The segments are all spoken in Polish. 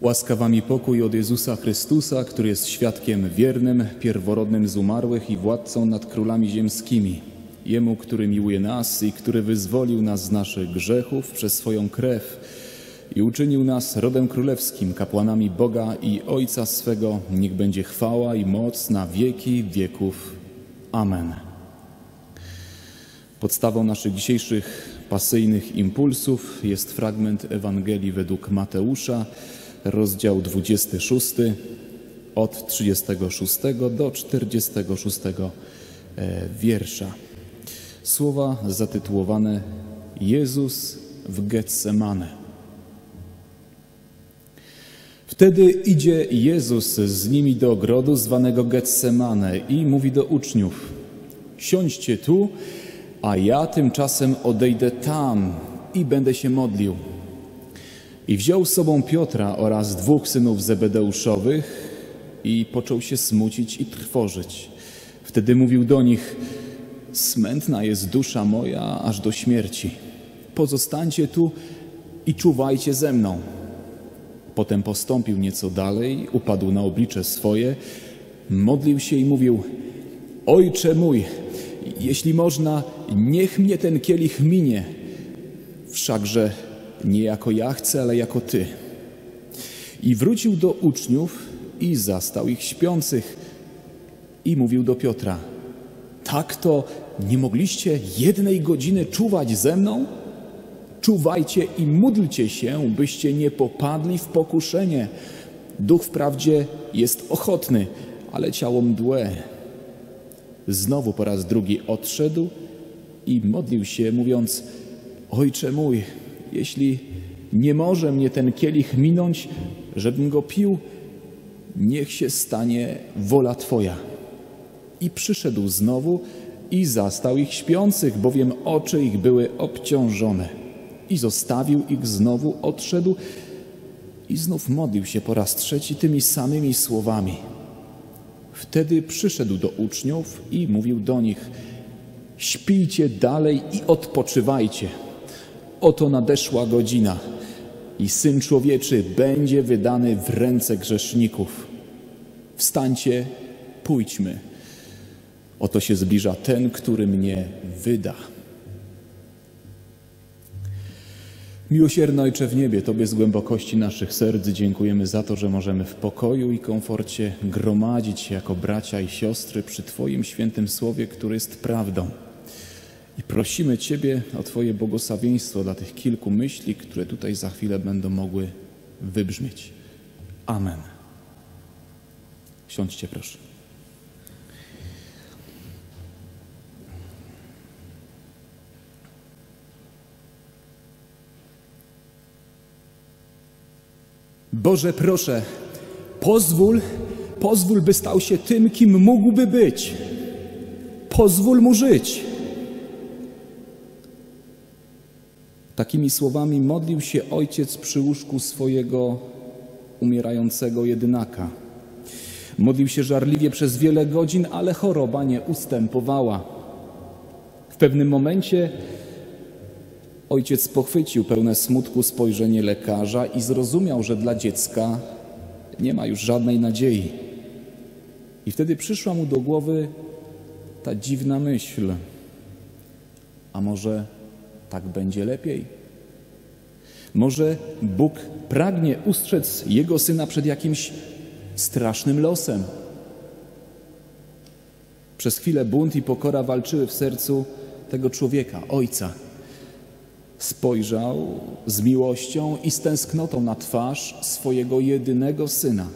Łaska wam i pokój od Jezusa Chrystusa, który jest świadkiem wiernym, pierworodnym z umarłych i władcą nad królami ziemskimi. Jemu, który miłuje nas i który wyzwolił nas z naszych grzechów przez swoją krew i uczynił nas rodem królewskim, kapłanami Boga i Ojca swego, niech będzie chwała i moc na wieki wieków. Amen. Podstawą naszych dzisiejszych pasyjnych impulsów jest fragment Ewangelii według Mateusza, rozdział 26, od 36 do 46 wiersza. Słowa zatytułowane Jezus w Getsemane. Wtedy idzie Jezus z nimi do ogrodu zwanego Getsemane i mówi do uczniów: Siądźcie tu, a ja tymczasem odejdę tam i będę się modlił. I wziął z sobą Piotra oraz dwóch synów Zebedeuszowych i począł się smucić i trwożyć. Wtedy mówił do nich: Smętna jest dusza moja aż do śmierci. Pozostańcie tu i czuwajcie ze mną. Potem postąpił nieco dalej, upadł na oblicze swoje, modlił się i mówił: Ojcze mój, jeśli można, niech mnie ten kielich minie. Wszakże nie jako ja chcę, ale jako Ty. I wrócił do uczniów i zastał ich śpiących i mówił do Piotra: Tak to nie mogliście jednej godziny czuwać ze mną? Czuwajcie i módlcie się, byście nie popadli w pokuszenie. Duch wprawdzie jest ochotny, ale ciało mdłe. Znowu po raz drugi odszedł i modlił się, mówiąc: Ojcze mój, jeśli nie może mnie ten kielich minąć, żebym go pił, niech się stanie wola Twoja. I przyszedł znowu i zastał ich śpiących, bowiem oczy ich były obciążone. I zostawił ich znowu, odszedł i znów modlił się po raz trzeci tymi samymi słowami. Wtedy przyszedł do uczniów i mówił do nich: Śpijcie dalej i odpoczywajcie. Oto nadeszła godzina i syn człowieczy będzie wydany w ręce grzeszników. Wstańcie, pójdźmy. Oto się zbliża ten, który mnie wyda. Miłosierny Ojcze w niebie, Tobie z głębokości naszych serc dziękujemy za to, że możemy w pokoju i komforcie gromadzić się jako bracia i siostry przy Twoim świętym słowie, który jest prawdą. I prosimy Ciebie o Twoje błogosławieństwo dla tych kilku myśli, które tutaj za chwilę będą mogły wybrzmieć. Amen. Siądźcie proszę. Boże, proszę, pozwól, pozwól, by stał się tym, kim mógłby być. Pozwól mu żyć. Takimi słowami modlił się ojciec przy łóżku swojego umierającego jedynaka. Modlił się żarliwie przez wiele godzin, ale choroba nie ustępowała. W pewnym momencie ojciec pochwycił pełne smutku spojrzenie lekarza i zrozumiał, że dla dziecka nie ma już żadnej nadziei. I wtedy przyszła mu do głowy ta dziwna myśl: a może tak będzie lepiej. Może Bóg pragnie ustrzec Jego Syna przed jakimś strasznym losem. Przez chwilę bunt i pokora walczyły w sercu tego człowieka, ojca. Spojrzał z miłością i z tęsknotą na twarz swojego jedynego syna.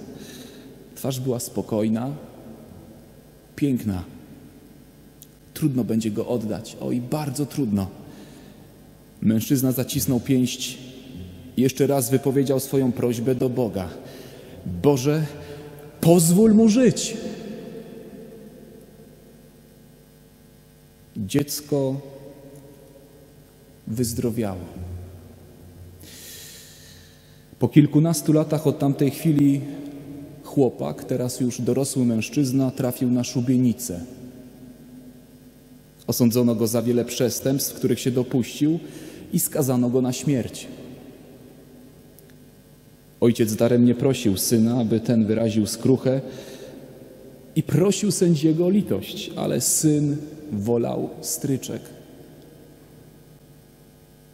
Twarz była spokojna, piękna. Trudno będzie go oddać, oj, bardzo trudno. Mężczyzna zacisnął pięść i jeszcze raz wypowiedział swoją prośbę do Boga. Boże, pozwól mu żyć. Dziecko wyzdrowiało. Po kilkunastu latach od tamtej chwili chłopak, teraz już dorosły mężczyzna, trafił na szubienicę. Osądzono go za wiele przestępstw, których się dopuścił i skazano go na śmierć. Ojciec daremnie prosił syna, aby ten wyraził skruchę i prosił sędziego o litość, ale syn wolał stryczek.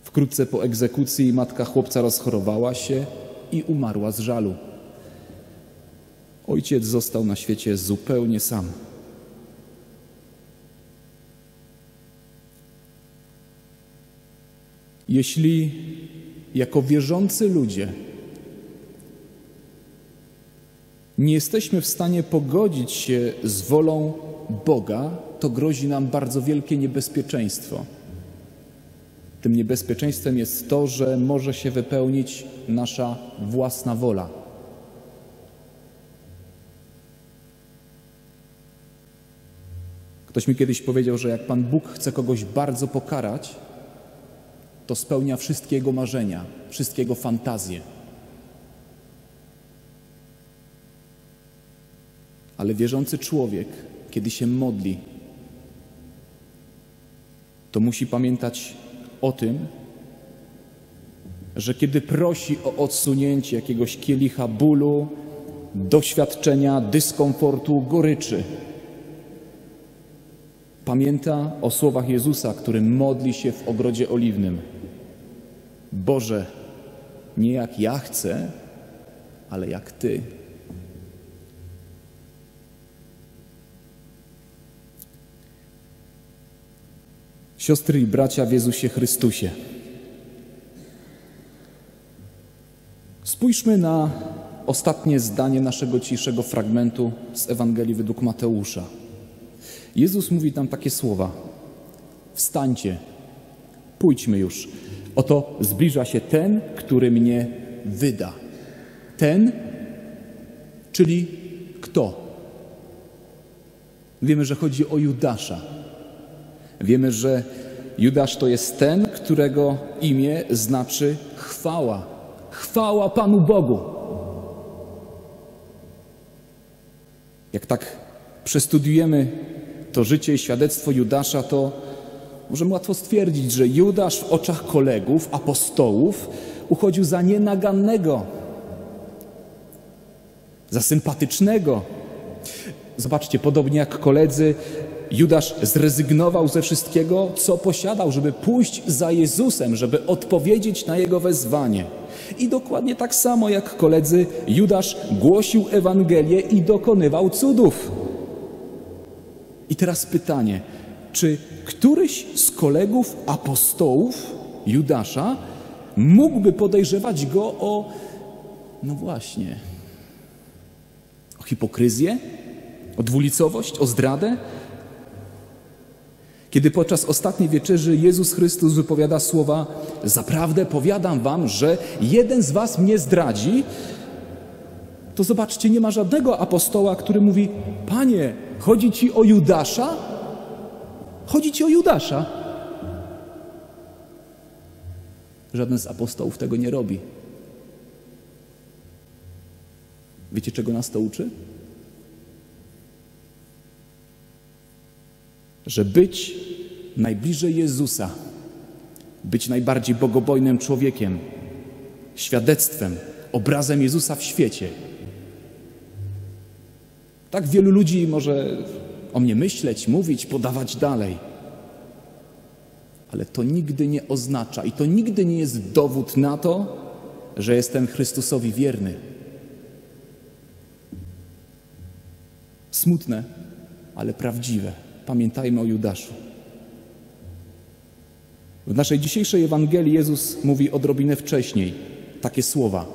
Wkrótce po egzekucji matka chłopca rozchorowała się i umarła z żalu. Ojciec został na świecie zupełnie sam. Jeśli jako wierzący ludzie nie jesteśmy w stanie pogodzić się z wolą Boga, to grozi nam bardzo wielkie niebezpieczeństwo. Tym niebezpieczeństwem jest to, że może się wypełnić nasza własna wola. Ktoś mi kiedyś powiedział, że jak Pan Bóg chce kogoś bardzo pokarać, to spełnia wszystkie jego marzenia, wszystkie jego fantazje. Ale wierzący człowiek, kiedy się modli, to musi pamiętać o tym, że kiedy prosi o odsunięcie jakiegoś kielicha bólu, doświadczenia, dyskomfortu, goryczy, pamięta o słowach Jezusa, który modli się w ogrodzie oliwnym. Boże, nie jak ja chcę, ale jak Ty. Siostry i bracia w Jezusie Chrystusie. Spójrzmy na ostatnie zdanie naszego dzisiejszego fragmentu z Ewangelii według Mateusza. Jezus mówi tam takie słowa: Wstańcie, pójdźmy już. Oto zbliża się ten, który mnie wyda. Ten, czyli kto? Wiemy, że chodzi o Judasza. Wiemy, że Judasz to jest ten, którego imię znaczy chwała. Chwała Panu Bogu. Jak tak przestudiujemy to życie i świadectwo Judasza, to możemy łatwo stwierdzić, że Judasz w oczach kolegów, apostołów uchodził za nienagannego, za sympatycznego. Zobaczcie, podobnie jak koledzy, Judasz zrezygnował ze wszystkiego, co posiadał, żeby pójść za Jezusem, żeby odpowiedzieć na jego wezwanie. I dokładnie tak samo jak koledzy, Judasz głosił Ewangelię i dokonywał cudów. I teraz pytanie, czy któryś z kolegów apostołów Judasza mógłby podejrzewać go o, no właśnie, o hipokryzję, o dwulicowość, o zdradę? Kiedy podczas ostatniej wieczerzy Jezus Chrystus wypowiada słowa: Zaprawdę powiadam wam, że jeden z was mnie zdradzi, to zobaczcie, nie ma żadnego apostoła, który mówi: Panie, chodzi ci o Judasza? Chodzi ci o Judasza. Żaden z apostołów tego nie robi. Wiecie, czego nas to uczy? Że być najbliżej Jezusa, być najbardziej bogobojnym człowiekiem, świadectwem, obrazem Jezusa w świecie. Tak wielu ludzi może o mnie myśleć, mówić, podawać dalej. Ale to nigdy nie oznacza i to nigdy nie jest dowód na to, że jestem Chrystusowi wierny. Smutne, ale prawdziwe. Pamiętajmy o Judaszu. W naszej dzisiejszej Ewangelii Jezus mówi odrobinę wcześniej takie słowa: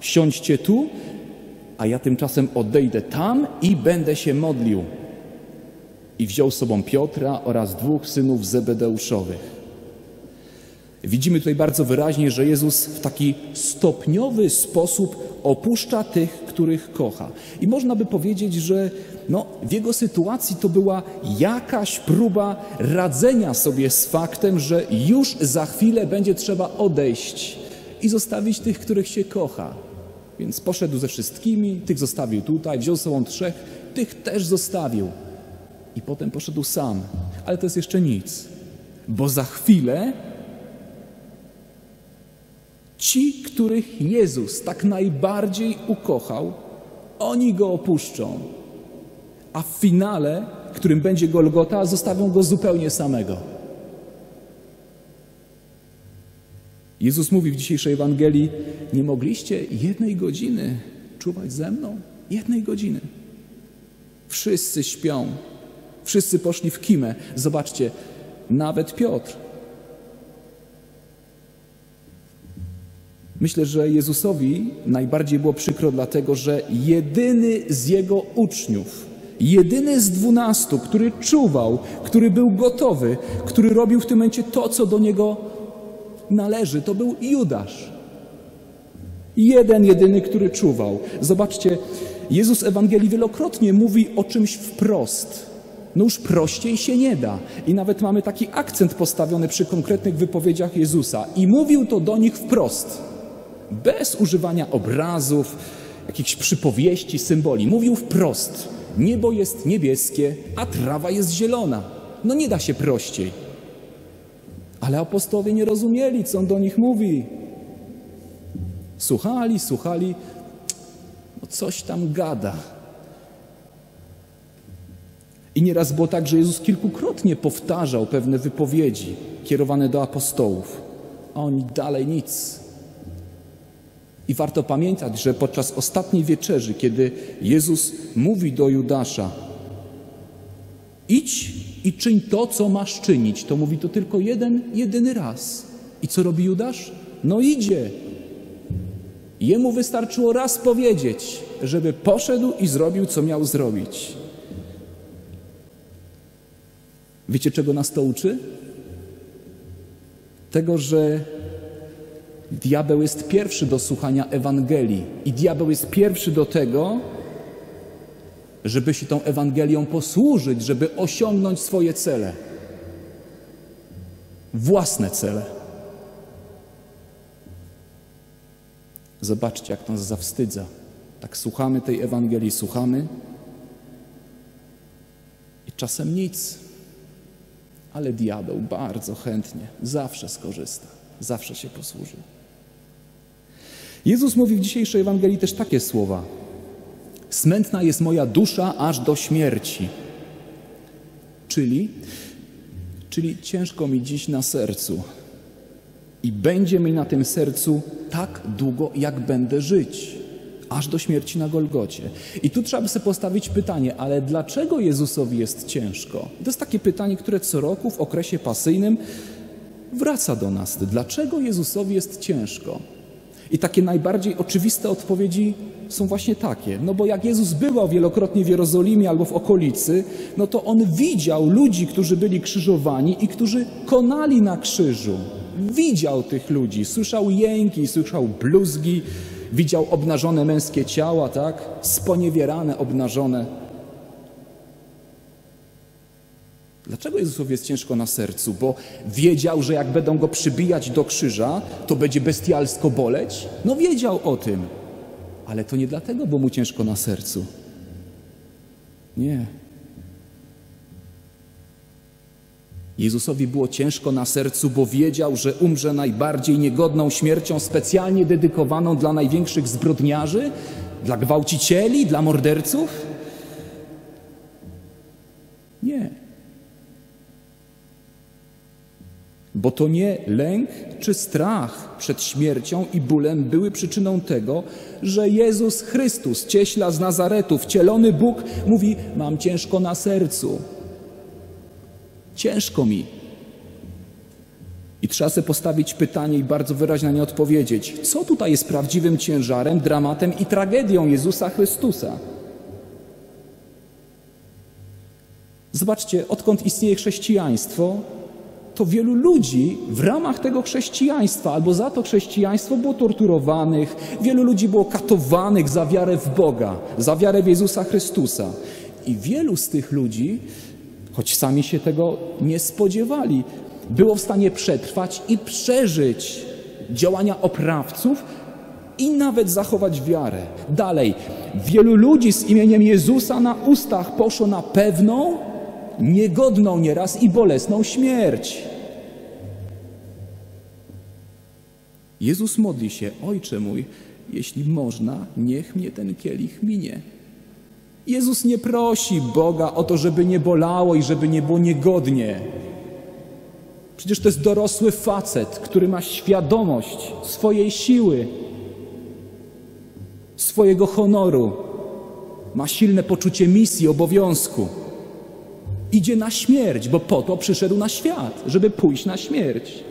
Siądźcie tu, a ja tymczasem odejdę tam i będę się modlił i wziął z sobą Piotra oraz dwóch synów Zebedeuszowych. Widzimy tutaj bardzo wyraźnie, że Jezus w taki stopniowy sposób opuszcza tych, których kocha. I można by powiedzieć, że no, w jego sytuacji to była jakaś próba radzenia sobie z faktem, że już za chwilę będzie trzeba odejść i zostawić tych, których się kocha. Więc poszedł ze wszystkimi, tych zostawił tutaj, wziął z sobą trzech, tych też zostawił i potem poszedł sam. Ale to jest jeszcze nic, bo za chwilę Ci, których Jezus tak najbardziej ukochał, oni go opuszczą, a w finale, którym będzie Golgota, zostawią go zupełnie samego. Jezus mówi w dzisiejszej Ewangelii: Nie mogliście jednej godziny czuwać ze mną? Jednej godziny. Wszyscy śpią, wszyscy poszli w kimę. Zobaczcie, nawet Piotr. Myślę, że Jezusowi najbardziej było przykro, dlatego że jedyny z jego uczniów, jedyny z dwunastu, który czuwał, który był gotowy, który robił w tym momencie to, co do niego należy, to był Judasz. Jeden, jedyny, który czuwał. Zobaczcie, Jezus Ewangelii wielokrotnie mówi o czymś wprost. No już prościej się nie da. I nawet mamy taki akcent postawiony przy konkretnych wypowiedziach Jezusa. I mówił to do nich wprost. Bez używania obrazów, jakichś przypowieści, symboli. Mówił wprost. Niebo jest niebieskie, a trawa jest zielona. No nie da się prościej. Ale apostołowie nie rozumieli, co on do nich mówi. Słuchali, słuchali, no coś tam gada. I nieraz było tak, że Jezus kilkukrotnie powtarzał pewne wypowiedzi kierowane do apostołów, a oni dalej nic. I warto pamiętać, że podczas ostatniej wieczerzy, kiedy Jezus mówi do Judasza, idź i czyń to, co masz czynić, to mówi to tylko jeden, jedyny raz. I co robi Judasz? No idzie. Jemu wystarczyło raz powiedzieć, żeby poszedł i zrobił, co miał zrobić. Wiecie, czego nas to uczy? Tego, że diabeł jest pierwszy do słuchania Ewangelii i diabeł jest pierwszy do tego, żeby się tą Ewangelią posłużyć, żeby osiągnąć swoje cele. Własne cele. Zobaczcie, jak nas zawstydza. Tak słuchamy tej Ewangelii, słuchamy i czasem nic. Ale diabeł bardzo chętnie, zawsze skorzysta, zawsze się posłuży. Jezus mówi w dzisiejszej Ewangelii też takie słowa. Smętna jest moja dusza aż do śmierci. Czyli, czyli ciężko mi dziś na sercu. I będzie mi na tym sercu tak długo, jak będę żyć, aż do śmierci na Golgocie. I tu trzeba by sobie postawić pytanie, ale dlaczego Jezusowi jest ciężko? To jest takie pytanie, które co roku w okresie pasyjnym wraca do nas. Dlaczego Jezusowi jest ciężko? I takie najbardziej oczywiste odpowiedzi są właśnie takie. No bo jak Jezus bywał wielokrotnie w Jerozolimie albo w okolicy, no to on widział ludzi, którzy byli krzyżowani i którzy konali na krzyżu. Widział tych ludzi, słyszał jęki, słyszał bluzgi, widział obnażone męskie ciała, tak? Sponiewierane, obnażone. Dlaczego Jezusowi jest ciężko na sercu? Bo wiedział, że jak będą go przybijać do krzyża, to będzie bestialsko boleć? No wiedział o tym. Ale to nie dlatego, bo mu ciężko na sercu. Nie. Jezusowi było ciężko na sercu, bo wiedział, że umrze najbardziej niegodną śmiercią, specjalnie dedykowaną dla największych zbrodniarzy, dla gwałcicieli, dla morderców. Nie. Bo to nie lęk czy strach przed śmiercią i bólem były przyczyną tego, że Jezus Chrystus, cieśla z Nazaretu, wcielony Bóg, mówi: Mam ciężko na sercu. Ciężko mi. I trzeba sobie postawić pytanie i bardzo wyraźnie na nie odpowiedzieć. Co tutaj jest prawdziwym ciężarem, dramatem i tragedią Jezusa Chrystusa? Zobaczcie, odkąd istnieje chrześcijaństwo, to wielu ludzi w ramach tego chrześcijaństwa albo za to chrześcijaństwo było torturowanych, wielu ludzi było katowanych za wiarę w Boga, za wiarę w Jezusa Chrystusa. I wielu z tych ludzi, choć sami się tego nie spodziewali, było w stanie przetrwać i przeżyć działania oprawców i nawet zachować wiarę. Dalej, wielu ludzi z imieniem Jezusa na ustach poszło na pewną, niegodną nieraz i bolesną śmierć. Jezus modli się, Ojcze mój, jeśli można, niech mnie ten kielich minie. Jezus nie prosi Boga o to, żeby nie bolało i żeby nie było niegodnie. Przecież to jest dorosły facet, który ma świadomość swojej siły, swojego honoru, ma silne poczucie misji, obowiązku. Idzie na śmierć, bo po to przyszedł na świat, żeby pójść na śmierć.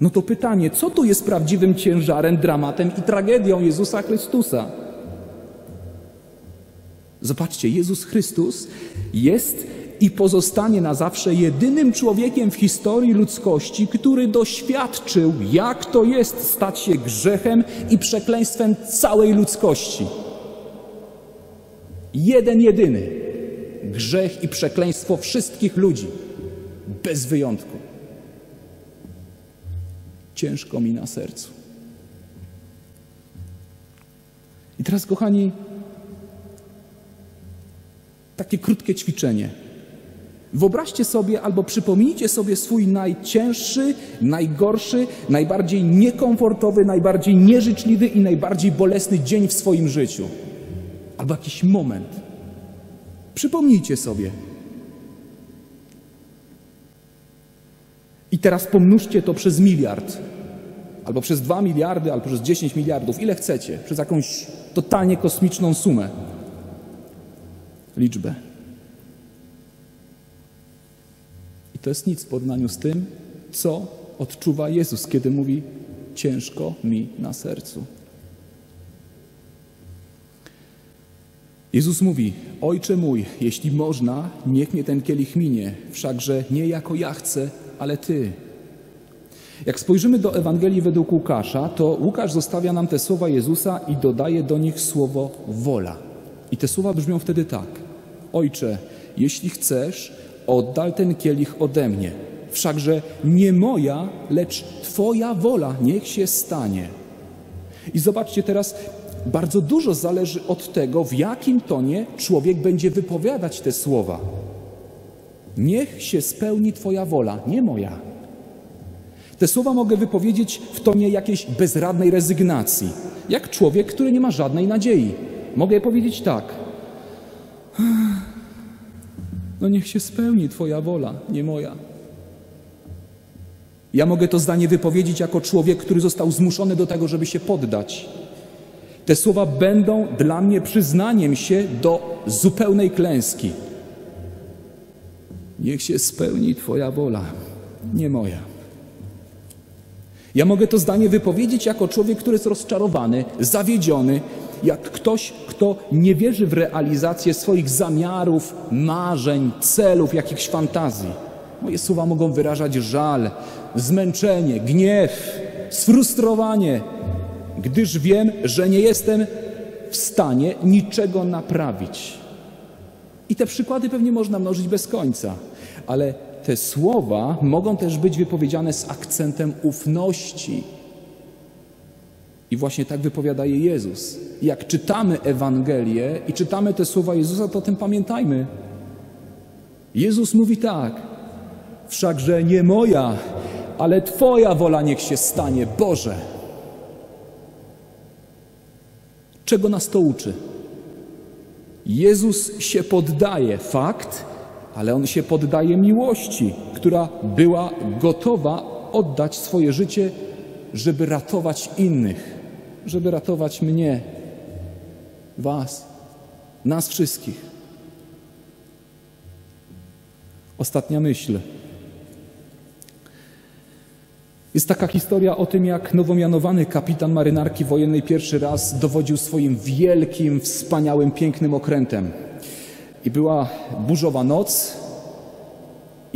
No to pytanie, co tu jest prawdziwym ciężarem, dramatem i tragedią Jezusa Chrystusa? Zobaczcie, Jezus Chrystus jest i pozostanie na zawsze jedynym człowiekiem w historii ludzkości, który doświadczył, jak to jest stać się grzechem i przekleństwem całej ludzkości. Jeden, jedyny grzech i przekleństwo wszystkich ludzi, bez wyjątku. Ciężko mi na sercu. I teraz, kochani, takie krótkie ćwiczenie. Wyobraźcie sobie albo przypomnijcie sobie swój najcięższy, najgorszy, najbardziej niekomfortowy, najbardziej nieżyczliwy i najbardziej bolesny dzień w swoim życiu. Albo jakiś moment. Przypomnijcie sobie. I teraz pomnóżcie to przez miliard, albo przez dwa miliardy, albo przez dziesięć miliardów, ile chcecie, przez jakąś totalnie kosmiczną sumę. Liczbę. I to jest nic w porównaniu z tym, co odczuwa Jezus, kiedy mówi: Ciężko mi na sercu. Jezus mówi: Ojcze mój, jeśli można, niech mnie ten kielich minie, wszakże nie jako ja chcę, ale Ty. Jak spojrzymy do Ewangelii według Łukasza, to Łukasz zostawia nam te słowa Jezusa i dodaje do nich słowo wola. I te słowa brzmią wtedy tak: Ojcze, jeśli chcesz, oddal ten kielich ode mnie. Wszakże nie moja, lecz Twoja wola niech się stanie. I zobaczcie teraz, bardzo dużo zależy od tego, w jakim tonie człowiek będzie wypowiadać te słowa. Niech się spełni Twoja wola, nie moja. Te słowa mogę wypowiedzieć w tonie jakiejś bezradnej rezygnacji, jak człowiek, który nie ma żadnej nadziei. Mogę powiedzieć tak. No niech się spełni Twoja wola, nie moja. Ja mogę to zdanie wypowiedzieć jako człowiek, który został zmuszony do tego, żeby się poddać. Te słowa będą dla mnie przyznaniem się do zupełnej klęski. Niech się spełni Twoja wola, nie moja. Ja mogę to zdanie wypowiedzieć jako człowiek, który jest rozczarowany, zawiedziony, jak ktoś, kto nie wierzy w realizację swoich zamiarów, marzeń, celów, jakichś fantazji. Moje słowa mogą wyrażać żal, zmęczenie, gniew, sfrustrowanie, gdyż wiem, że nie jestem w stanie niczego naprawić. I te przykłady pewnie można mnożyć bez końca, ale te słowa mogą też być wypowiedziane z akcentem ufności. I właśnie tak wypowiada je Jezus. Jak czytamy Ewangelię i czytamy te słowa Jezusa, to o tym pamiętajmy. Jezus mówi tak: Wszakże nie moja, ale Twoja wola niech się stanie, Boże. Czego nas to uczy? Jezus się poddaje, fakt, ale on się poddaje miłości, która była gotowa oddać swoje życie, żeby ratować innych, żeby ratować mnie, Was, nas wszystkich. Ostatnia myśl. Jest taka historia o tym, jak nowo mianowany kapitan marynarki wojennej pierwszy raz dowodził swoim wielkim, wspaniałym, pięknym okrętem. I była burzowa noc,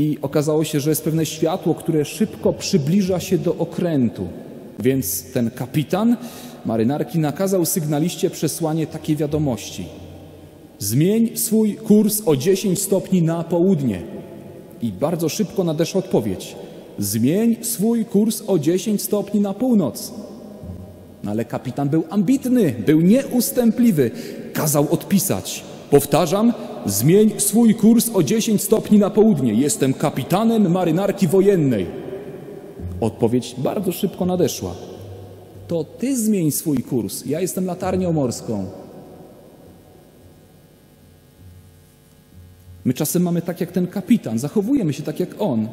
i okazało się, że jest pewne światło, które szybko przybliża się do okrętu. Więc ten kapitan marynarki nakazał sygnaliście przesłanie takiej wiadomości: Zmień swój kurs o 10 stopni na południe. I bardzo szybko nadeszła odpowiedź: Zmień swój kurs o 10 stopni na północ. No ale kapitan był ambitny, był nieustępliwy. Kazał odpisać. Powtarzam, zmień swój kurs o 10 stopni na południe. Jestem kapitanem marynarki wojennej. Odpowiedź bardzo szybko nadeszła. To ty zmień swój kurs. Ja jestem latarnią morską. My czasem mamy tak jak ten kapitan, zachowujemy się tak jak on.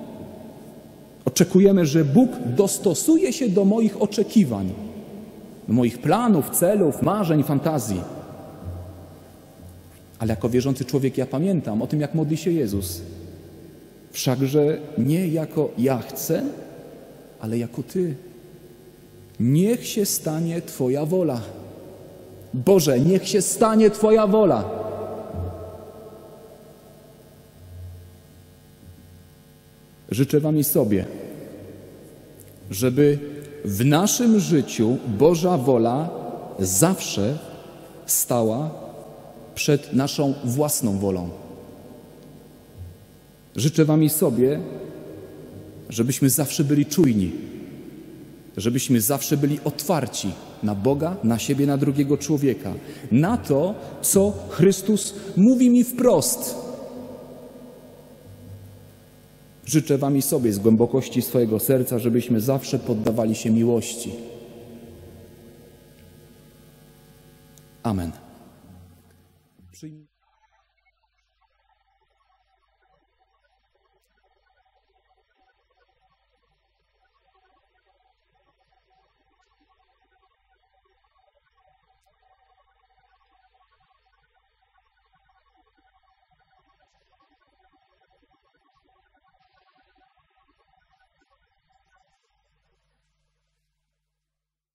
Oczekujemy, że Bóg dostosuje się do moich oczekiwań, do moich planów, celów, marzeń, fantazji. Ale jako wierzący człowiek ja pamiętam o tym, jak modli się Jezus. Wszakże nie jako ja chcę, ale jako Ty. Niech się stanie Twoja wola. Boże, niech się stanie Twoja wola. Życzę Wam i sobie, żeby w naszym życiu Boża wola zawsze stała przed naszą własną wolą. Życzę Wam i sobie, żebyśmy zawsze byli czujni, żebyśmy zawsze byli otwarci na Boga, na siebie, na drugiego człowieka, na to, co Chrystus mówi mi wprost. Życzę Wam i sobie z głębokości swojego serca, żebyśmy zawsze poddawali się miłości. Amen.